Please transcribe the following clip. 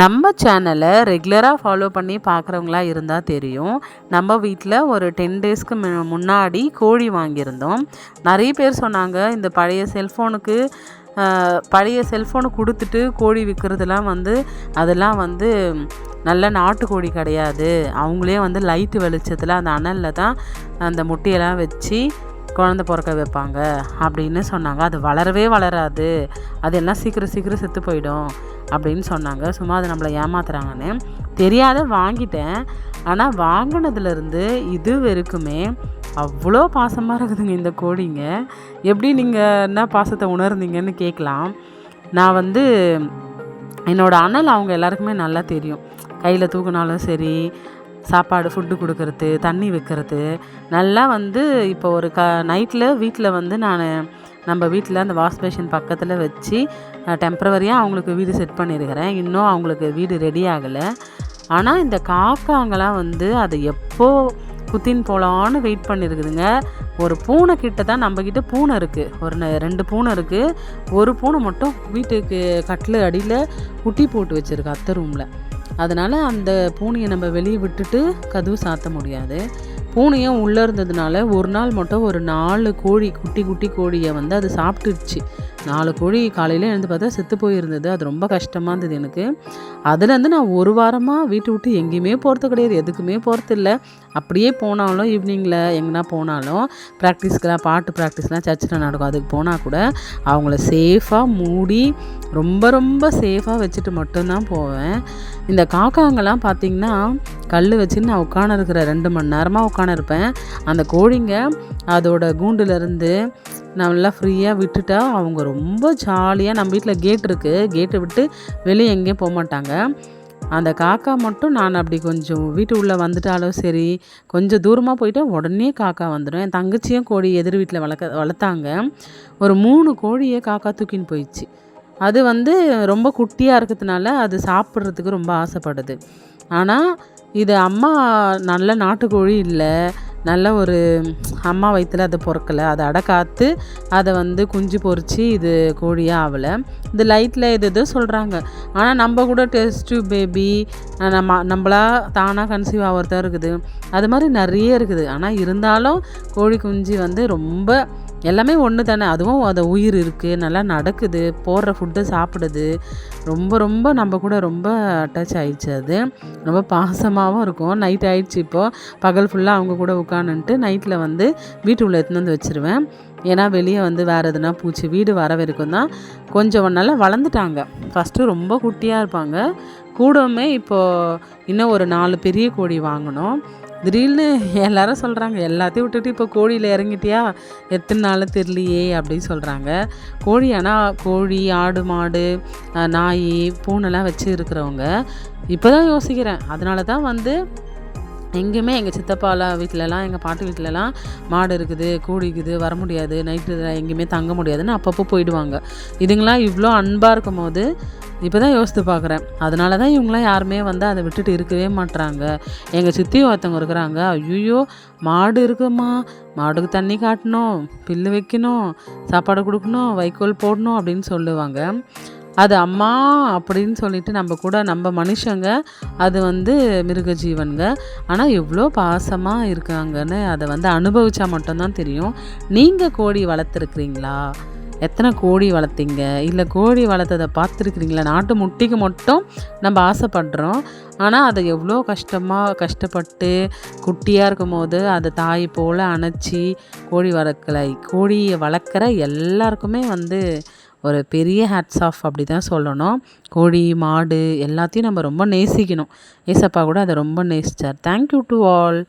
நம்ம சேனலை ரெகுலராக ஃபாலோ பண்ணி பார்க்குறவங்களா இருந்தால் தெரியும். நம்ம வீட்டில் ஒரு டென் டேஸ்க்கு முன்னாடி கோழி வாங்கியிருந்தோம். நிறைய பேர் சொன்னாங்க இந்த பழைய செல்ஃபோனுக்கு பழைய செல்ஃபோனு கொடுத்துட்டு கோழி விற்கிறதுலாம் வந்து அதெல்லாம் வந்து நல்ல நாட்டுக்கோழி கிடையாது. அவங்களே வந்து லைட்டு வெளிச்சத்தில் அந்த அனலில் தான் அந்த முட்டையெல்லாம் வச்சு குழந்த பிறக்க வைப்பாங்க அப்படின்னு சொன்னாங்க. அது வளரவே வளராது. அது எல்லாம் சீக்கிரம் சீக்கிரம் செத்து போயிடும் அப்படின்னு சொன்னாங்க. சும்மா அது நம்மளை ஏமாத்துறாங்கன்னு. தெரியாத வாங்கிட்டேன். ஆனால் வாங்கினதுலேருந்து இது வரைக்குமே அவ்வளோ பாசமாக இருக்குதுங்க இந்த கோழிங்க. எப்படி நீங்கள் என்ன பாசத்தை உணர்ந்தீங்கன்னு கேட்கலாம். நான் வந்து என்னோடய அண்ணல் அவங்க எல்லாருக்குமே நல்லா தெரியும். கையில் தூக்குனாலும் சரி சாப்பாடு ஃபுட்டு கொடுக்கறது தண்ணி வைக்கிறது. நல்லா வந்து இப்போ ஒரு க நைட்டில் வீட்டில் வந்து நான் நம்ம வீட்டில் அந்த வாஷ் பேஷன் பக்கத்தில் வச்சு டெம்ப்ரவரியாக அவங்களுக்கு வீடு செட் பண்ணியிருக்கிறேன் இன்னும் அவங்களுக்கு வீடு ரெடி ஆகலை. ஆனால் இந்த காக்காங்கெல்லாம் வந்து அதை எப்போ குத்தின் போகலான்னு வெயிட் பண்ணியிருக்குதுங்க ஒரு பூனை கிட்ட தான் நம்மக்கிட்ட பூனை இருக்குது ஒரு ரெண்டு பூனை இருக்குது ஒரு பூனை மட்டும் வீட்டுக்கு கட்டில் அடியில் குட்டி போட்டு வச்சுருக்கு அத்தை ரூமில் அதனால் அந்த பூனையை நம்ம வெளியே விட்டுட்டு கதவு சாத்த முடியாது. பூனையும் உள்ளே இருந்ததுனால ஒரு நாள் மட்டும் ஒரு நாலு கோழி குட்டி குட்டி கோழியை வந்து அது சாப்பிட்டுருச்சு. நாலு கோழி காலையில் எழுந்து பார்த்தா செத்து போயிருந்தது. அது ரொம்ப கஷ்டமாக இருந்தது எனக்கு. அதுலேருந்து நான் ஒரு வாரமாக வீட்டை விட்டு எங்கேயுமே போகிறது கிடையாது. எதுக்குமே போகிறது இல்லை. அப்படியே போனாலும் ஈவினிங்கில் எங்கன்னா போனாலும் ப்ராக்டிஸ்க்கெலாம் பாட்டு ப்ராக்டிஸ்லாம் சர்ச்சில் நடக்கும். அதுக்கு போனால் கூட அவங்கள சேஃபாக மூடி ரொம்ப ரொம்ப சேஃபாக வச்சுட்டு மட்டும்தான் போவேன். இந்த காக்காங்கெல்லாம் பார்த்திங்கன்னா கல் வச்சு நான் உட்காந்துருக்கிற ரெண்டு மணி நேரமாக உட்காந்துருப்பேன் அந்த கோழிங்க அதோட கூண்டுலேருந்து நல்லா ஃப்ரீயாக விட்டுட்டா அவங்க ரொம்ப ஜாலியாக நம்ம வீட்டில் கேட் இருக்குது கேட்டை விட்டு வெளியே எங்கேயும் போக மாட்டாங்க. அந்த காக்கா மட்டும் நான் அப்படி கொஞ்சம் வீட்டு உள்ளே வந்துட்டாலும் சரி கொஞ்சம் தூரமாக போயிட்டு உடனே காக்கா வந்துடும் என் தங்கச்சியும் கோழி எதிர் வீட்டில் வளர்க்க வளர்த்தாங்க. ஒரு மூணு கோழியை காக்கா தூக்கின்னு போயிடுச்சு. அது வந்து ரொம்ப குட்டியாக இருக்கிறதுனால அது சாப்பிட்றதுக்கு ரொம்ப ஆசைப்படுது. ஆனால் இது அம்மா நல்ல நாட்டுக்கோழி இல்லை. நல்ல ஒரு அம்மா வயிற்றில் அதை பிறக்கலை. அதை அடக்காத்து அதை வந்து குஞ்சு பொறிச்சு இது கோழியாக ஆகலை இந்த லைட்டில் இது இது சொல்கிறாங்க ஆனால் நம்ம கூட டெஸ்ட்டு பேபி நம்ம நம்மளா தானாக கன்சீவ் ஆகிறதா இருக்குது. அது மாதிரி நிறைய இருக்குது. ஆனால் இருந்தாலும் கோழி குஞ்சு வந்து ரொம்ப எல்லாமே ஒன்று தானே. அதுவும் அதை உயிர் இருக்குது நல்லா நடக்குது போடுற ஃபுட்டை சாப்பிடுது. ரொம்ப ரொம்ப நம்ம கூட ரொம்ப அட்டாச் ஆயிடுச்சு அது. ரொம்ப பாசமாகவும் இருக்கும். நைட் ஆயிடுச்சு இப்போது பகல் ஃபுல்லாக அவங்க கூட உட்காந்துட்டு நைட்டில் வந்து வீட்டு உள்ள எடுத்துன்னு வந்து வச்சுருவேன். ஏன்னா வெளியே வந்து வேறு எதுனா பூச்சி வீடு வர வரைக்கும் தான் கொஞ்சம் நல்லா வளர்ந்துட்டாங்க. ஃபஸ்ட்டு ரொம்ப குட்டியாக இருப்பாங்க. கூடவுமே இப்போது இன்னும் ஒரு நாலு பெரிய கோழி வாங்கினோம் திடீர்னு எல்லாரும் சொல்கிறாங்க எல்லாத்தையும் விட்டுட்டு இப்போ கோழியில் இறங்கிட்டியா? எத்தனை நாள் தெரியலையே அப்படின்னு சொல்கிறாங்க கோழி ஆனால் கோழி ஆடு மாடு நாய் பூனைலாம் வச்சு இருக்கிறவங்க இப்போ தான் யோசிக்கிறேன். அதனால தான் வந்து எங்கேயுமே எங்கள் சித்தப்பால வீட்டிலலாம் எங்கள் பாட்டு வீட்டிலலாம் மாடு இருக்குது கூடிக்குது இருக்குது வர முடியாது. நைட்டு எங்கேயுமே தங்க முடியாதுன்னு அப்பப்போ போயிடுவாங்க. இதுங்களாம் இவ்வளோ அன்பாக இருக்கும் போது இப்போ தான் யோசித்து பார்க்குறேன். அதனால தான் இவங்களாம் யாருமே வந்து அதை விட்டுட்டு இருக்கவே மாட்டுறாங்க எங்கள் சித்தி ஒருத்தவங்க இருக்கிறாங்க. ஐயோ மாடு இருக்குமா? மாடுக்கு தண்ணி காட்டணும் பில்லு வைக்கணும் சாப்பாடு கொடுக்கணும் வைக்கோல் போடணும் அப்படின்னு சொல்லுவாங்க. அது அம்மா அப்படின்னு சொல்லிட்டு நம்ம கூட நம்ம மனுஷங்க அது வந்து மிருக ஜீவன்க ஆனால் எவ்வளோ பாசமாக இருக்காங்கன்னு அதை வந்து அனுபவித்தா மட்டும்தான் தெரியும். நீங்கள் கோழி வளர்த்துருக்குறீங்களா? எத்தனை கோழி வளர்த்தீங்க? இல்லை கோழி வளர்த்ததை பார்த்துருக்குறீங்களா? நாட்டு முட்டிக்கு மட்டும் நம்ம ஆசைப்படுறோம். ஆனால் அதை எவ்வளோ கஷ்டமாக கஷ்டப்பட்டு குட்டியாக இருக்கும் போது அதை தாய் போல் அணைச்சி கோழி வளர்க்கலை கோழியை வளர்க்குற எல்லாருக்குமே வந்து ஒரு பெரிய ஹேட்ஸ் ஆஃப் அப்படி தான் சொல்லணும். கோழி மாடு எல்லாத்தையும் நம்ம ரொம்ப நேசிக்கணும். ஏசப்பா கூட அதை ரொம்ப நேசித்தார் தேங்க்யூ டு ஆல்